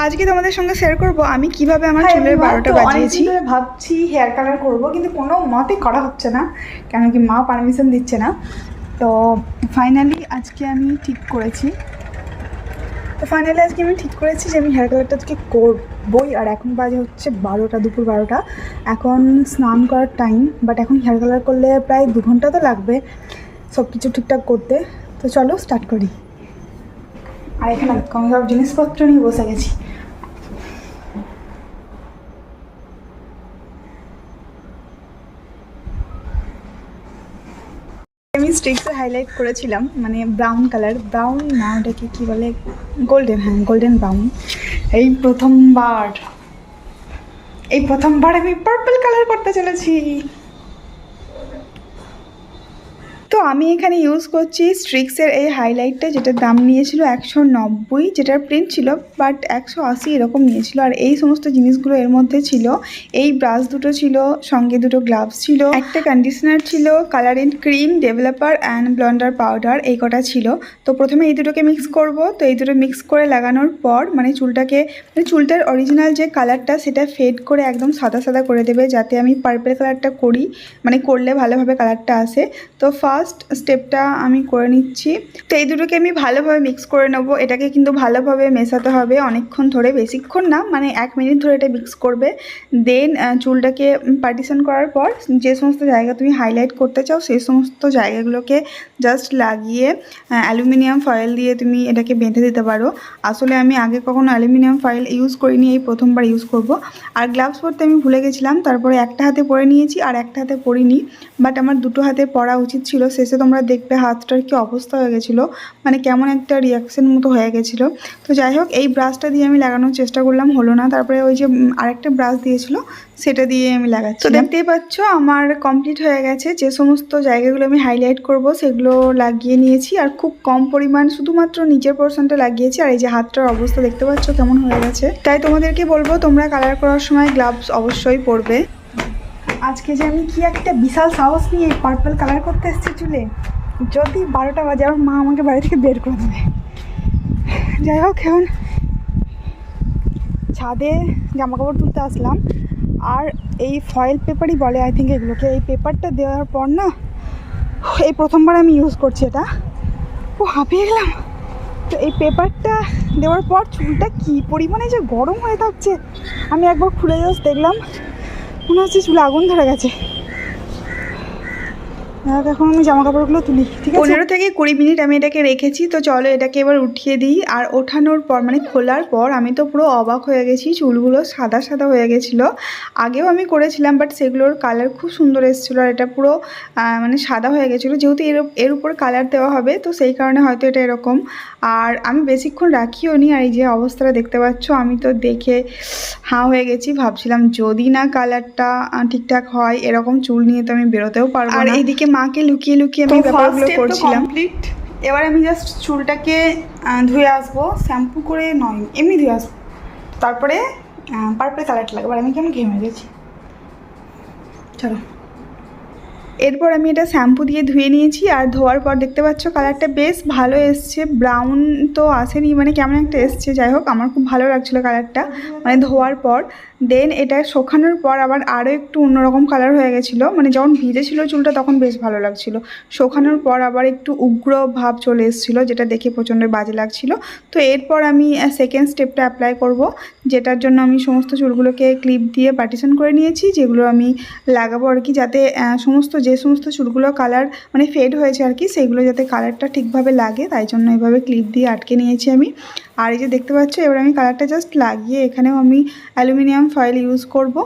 আজকে তোমাদের সঙ্গে শেয়ার করব আমি কীভাবে আমার Hi চুলের বারোটা বাজিয়েছি। ভাবছি হেয়ার কালার করব কিন্তু কোনো মতে করা হচ্ছে না কেন কি মা পারমিশন দিচ্ছে না। তো ফাইনালি আজকে আমি ঠিক করেছি। তো ফাইনালি আজকে আমি ঠিক করেছি যে আমি হেয়ার কালারটা আজকে করবই আর এখন বাজে হচ্ছে বারোটা দুপুর বারোটা। এখন স্নান করার টাইম বাট এখন হেয়ার কালার করলে প্রায় দু ঘণ্টা তো লাগবে সব কিছু ঠিকঠাক করতে। তো চলো স্টার্ট করি। আর এখানে আমি সব জিনিসপত্র নিয়ে বসে গেছি। আমি স্ট্রিক্সে হাইলাইট করেছিলাম মানে ব্রাউন কালার ব্রাউন না ওটাকে কী বলে? গোল্ডেন হ্যাঁ গোল্ডেন ব্রাউন এই প্রথমবার এই প্রথমবার আমি পার্পল কালার করতে চলেছি তো আমি এখানে ইউজ করছি স্ট্রিক্সের এই হাইলাইটটা যেটার দাম নিয়েছিল একশো নব্বই, যেটার প্রিন্ট ছিল বাট একশো আশি এরকম নিয়েছিল। আর এই সমস্ত জিনিসগুলো এর মধ্যে ছিল। এই ব্রাশ দুটো ছিল, সঙ্গে দুটো গ্লাভস ছিল, একটা কন্ডিশনার ছিল colour colouring cream developer and blonder powder এই কটা ছিল। তো প্রথমে এই দুটোকে মিক্স করব। তো এই দুটো মিক্স করে লাগানোর পর মানে চুলটাকে মানে চুলটার অরিজিনাল যে কালারটা সেটা ফেড করে একদম সাদা সাদা করে দেবে, যাতে আমি পার্পেল কালারটা করি। মানে করলে ভালোভাবে কালারটা আসে। তো ফার্স্ট স্টেপটা আমি করে নিচ্ছি। তো এই দুটোকে আমি ভালোভাবে মিক্স করে নেব। এটাকে কিন্তু ভালোভাবে মেশাতে হবে অনেকক্ষণ ধরে, বেশিক্ষণ না মানে এক মিনিট ধরে এটা মিক্স করবে। দেন চুলটাকে পার্টিশন করার পর যে সমস্ত জায়গা তুমি হাইলাইট করতে চাও, সেই সমস্ত জায়গাগুলোকে জাস্ট লাগিয়ে অ্যালুমিনিয়াম ফয়েল দিয়ে তুমি এটাকে বেঁধে দিতে পারো। আসলে আমি আগে কখনো অ্যালুমিনিয়াম ফয়েল ইউজ করিনি, এই প্রথমবার ইউজ করব। আর গ্লাভস পরতে আমি ভুলে গেছিলাম, তারপরে একটা হাতে পরে নিয়েছি আর একটা হাতে পরিনি। বাট আমার দুটো হাতে পরা উচিত ছিল শেষে তোমরা দেখবে হাতটার কি অবস্থা হয়ে গেছিল মানে কেমন একটা রিয়াকশন মতো হয়ে গেছিল। তো যাই হোক এই ব্রাশটা দিয়ে আমি লাগানোর চেষ্টা করলাম হলো না। তারপরে ওই যে আরেকটা ব্রাশ দিয়েছিল সেটা দিয়ে আমি লাগাচ্ছি। তো দেখতেই পাচ্ছ আমার কমপ্লিট হয়ে গেছে। যে সমস্ত জায়গাগুলো আমি হাইলাইট করব সেগুলো লাগিয়ে নিয়েছি। আর খুব কম পরিমাণ শুধুমাত্র নিজের পোর্শনটা লাগিয়েছি। আর এই যে হাতটার অবস্থা দেখতে পাচ্ছ কেমন হয়ে গেছে। তাই তোমাদেরকে বলব তোমরা কালার করার সময় গ্লাভস অবশ্যই পরবে। আজকে যে আমি কি একটা বিশাল সাহস নিয়ে পার্পল কালার করতে এসেছি চুলে, যদি বারোটা বাজে আমার মা আমাকে বাড়ি থেকে বের করে দেবে। যাই হোক, এখন ছাদে জামা কাপড় তুলতে আসলাম। আর এই ফয়েল পেপারই বলে আই থিঙ্ক এগুলোকে। এই পেপারটা দেওয়ার পর না, এই প্রথমবার আমি ইউজ করছি এটা। ও, হাঁপিয়ে গেলাম। তো এই পেপারটা দেওয়ার পর চুলটা কী পরিমাণে যে গরম হয়ে থাকছে, আমি একবার খুলে জাস্ট দেখলাম। মনে হচ্ছে চুলে আগুন ধরে গেছে। যাক, এখন আমি জামা কাপড়গুলো তুলি ঠিক আছে? পনেরো থেকে কুড়ি মিনিট আমি এটাকে রেখেছি তো চলো এটাকে এবার উঠিয়ে দিই। আর ওঠানোর পর মানে খোলার পর আমি তো পুরো অবাক হয়ে গেছি চুলগুলো সাদা সাদা হয়ে গেছিল। আগেও আমি করেছিলাম বাট সেগুলোর কালার খুব সুন্দর এসেছিল আর এটা পুরো মানে সাদা হয়ে গেছিল। যেহেতু এর এর উপর কালার দেওয়া হবে তো সেই কারণে হয়তো এটা এরকম। আর আমি বেশিক্ষণ রাখিও নি আর এই যে অবস্থাটা দেখতে পাচ্ছ আমি তো দেখে হাঁ হয়ে গেছি ভাবছিলাম যদি না কালারটা ঠিকঠাক হয় এরকম চুল নিয়ে তো আমি বেরোতেও পারব আর এইদিকে মাকে লুকিয়ে লুকিয়ে আমি ব্যাপারগুলো করছিলাম। এবার আমি জাস্ট চুলটাকে ধুয়ে আসব শ্যাম্পু করে নয় এমনি ধুয়ে আসব। তারপরে পার্পল কালারটা লাগবে। আর আমি কেমন ঘেমে গেছি? চলো। এরপর আমি এটা শ্যাম্পু দিয়ে ধুয়ে নিয়েছি আর ধোয়ার পর দেখতে পাচ্ছ কালারটা বেশ ভালো এসছে। ব্রাউন তো আসেনি মানে কেমন একটা এসছে, যাই হোক, আমার খুব ভালো লাগছিল কালারটা। মানে ধোয়ার পর দেন এটা শোকানোর পর আবার আরও একটু অন্যরকম কালার হয়ে গেছিল। মানে যখন ভিজে ছিল চুলটা তখন বেশ ভালো লাগছিল। শোকানোর পর আবার একটু উগ্র ভাব চলে এসেছিল, যেটা দেখে প্রচণ্ড বাজে লাগছিল। তো এরপর আমি সেকেন্ড স্টেপটা অ্যাপ্লাই করব, যেটার জন্য আমি সমস্ত চুলগুলোকে ক্লিপ দিয়ে পার্টিশন করে নিয়েছি, যেগুলো আমি লাগাবো আর কি, যাতে সমস্ত যে সমস্ত চুলগুলো কালার মানে ফেড হয়েছে আর কি, সেইগুলো যাতে কালারটা ঠিকভাবে লাগে, তাই জন্য এভাবে ক্লিপ দিয়ে আটকে নিয়েছি আমি। আর এই যে দেখতে পাচ্ছ, এবার আমি কালারটা জাস্ট লাগিয়ে এখানেও আমি অ্যালুমিনিয়াম ফয়েল ইউজ করব।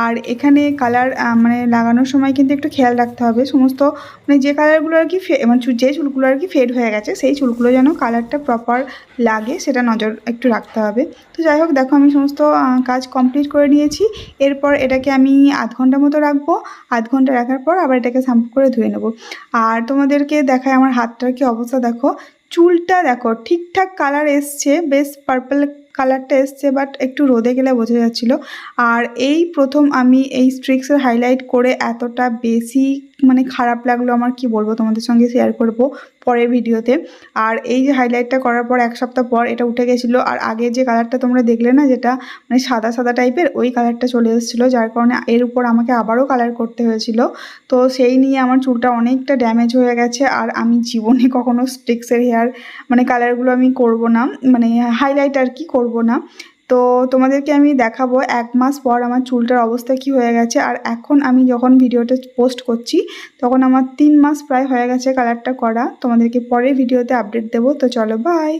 আর এখানে কালার মানে লাগানোর সময় কিন্তু একটু খেয়াল রাখতে হবে। সমস্ত মানে যে কালারগুলো আর কি মানে যে চুলগুলো আর কি ফেড হয়ে গেছে, সেই চুলগুলো যেন কালারটা প্রপার লাগে, সেটা নজর একটু রাখতে হবে। তো যাই হোক, দেখো আমি সমস্ত কাজ কমপ্লিট করে নিয়েছি। এরপর এটাকে আমি আধ ঘণ্টা মতো রাখব। আধ ঘণ্টা রাখার পর আবার এটাকে শ্যাম্পু করে ধুয়ে নেব। আর তোমাদেরকে দেখায় আমার হাতটার কি অবস্থা, দেখো। চুলটা দেখো, ঠিকঠাক কালার এসছে, বেশ পার্পল কালারটা এসছে বাট একটু রোদে গেলে বোঝা যাচ্ছিল। আর এই প্রথম আমি এই স্ট্রিক্সের হাইলাইট করে এতটা বেশি মানে খারাপ লাগল আমার, কি বলব তোমাদের সঙ্গে শেয়ার করব পরের ভিডিওতে। আর এই যে হাইলাইটটা করার পর এক সপ্তাহ পর এটা উঠে গেছিল, আর আগে যে কালারটা তোমরা দেখলে না, যেটা মানে সাদা সাদা টাইপের ওই কালারটা চলে এসেছিল, যার কারণে এর উপর আমাকে আবারও কালার করতে হয়েছিল। তো সেই নিয়ে আমার চুলটা অনেকটা ড্যামেজ হয়ে গেছে, আর আমি জীবনে কখনো স্টিক্সের হেয়ার মানে কালারগুলো আমি করব না মানে হাইলাইট আর কি করব না। তো তোমাদেরকে আমি দেখাবো এক মাস পর আমার চুলটার অবস্থা কি হয়ে গেছে। আর এখন আমি যখন ভিডিওটা পোস্ট করছি, তখন আমার তিন মাস প্রায় হয়ে গেছে কালারটা করা। তোমাদেরকে পরের ভিডিওতে আপডেট দেবো। তো চলো বাই